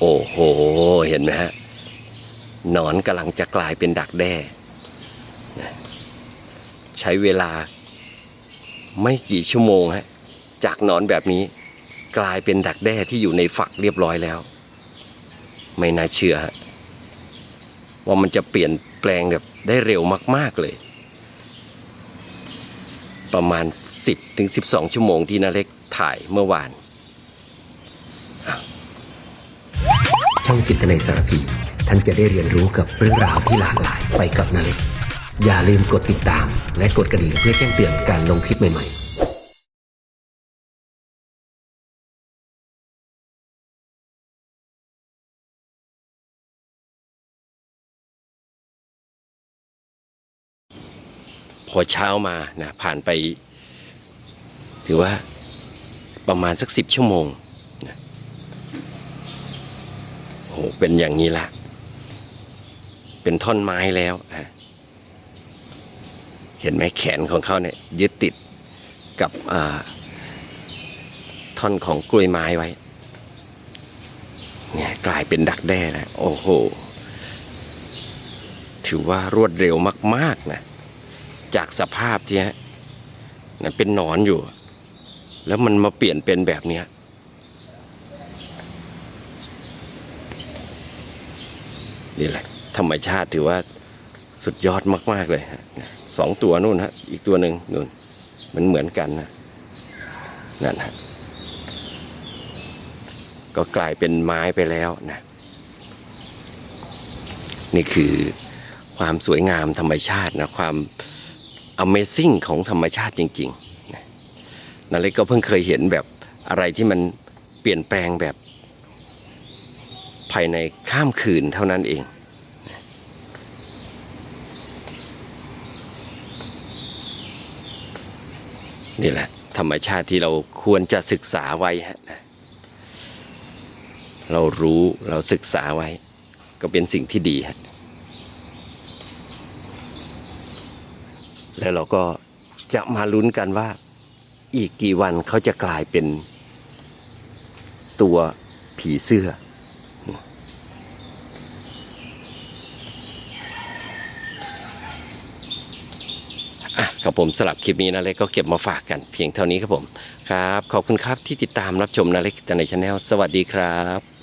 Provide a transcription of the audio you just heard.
โอ้โห เห็นไหมฮะหนอนกำลังจะกลายเป็นดักแด้ ใช้เวลาไม่กี่ชั่วโมงฮะจากหนอนแบบนี้กลายเป็นดักแด้ที่อยู่ในฝักเรียบร้อยแล้ว ไม่น่าเชื่อฮะว่ามันจะเปลี่ยนแปลงแบบได้เร็วมาก ๆเลย ประมาณ 10ถึง12 ชั่วโมงที่นาเล็กถ่ายเมื่อวาน ช่องจิตในสารพีท่านจะได้เรียนรู้กับเรื่องราวที่หลากหลายไปกับนาเล็กอย่าลืมกดติดตาม และกดกระดิ่งเพื่อแจ้งเตือนการลงคลิปใหม่ๆพอเช้ามานะผ่านไป ถือว่าประมาณสักสิบชั่วโมงนะ โอ้โหเป็นอย่างนี้ละ เป็นท่อนไม้แล้วเห็นไหมแขนของเขาเนี่ยยึดติดกับท่อนของกล้วยไม้ไว้ เนี่ยกลายเป็นดักแด้แล้วโอ้โห ถือว่ารวดเร็วมาก ๆ นะ จากสภาพที่ฮะนะเป็นหนอนอยู่ แล้วมันมาเปลี่ยนเป็นแบบเนี้ย นี่แหละ ธรรมชาติถือว่าสุดยอดมาก ๆ เลยฮะสองตัวนู่นฮะ อีกตัวหนึ่งนู่นมันเหมือนกันนะนั่นฮะก็กลายเป็นไม้ไปแล้วนะนี่คือความสวยงามธรรมชาตินะความ Amazing ของธรรมชาติจริงๆนะนเล็กก็เพิ่งเคยเห็นแบบอะไรที่มันเปลี่ยนแปลงแบบ ภายในข้ามคืนเท่านั้นเอง นี่แหละ ธรรมชาติที่เราควรจะศึกษาไว้ฮะเรารู้เราศึกษาไว้ ก็เป็นสิ่งที่ดีฮะแล้วเราก็จะมาลุ้นกันว่า อีกกี่วันเขาจะกลายเป็นตัวผีเสื้อ ครับผมสลับคลิปนี้นะเล็กก็เก็บมาฝากกันเพียงเท่านี้ครับผมครับขอบคุณครับที่ติดตามรับชมนะเล็กในชาแนลสวัสดีครับ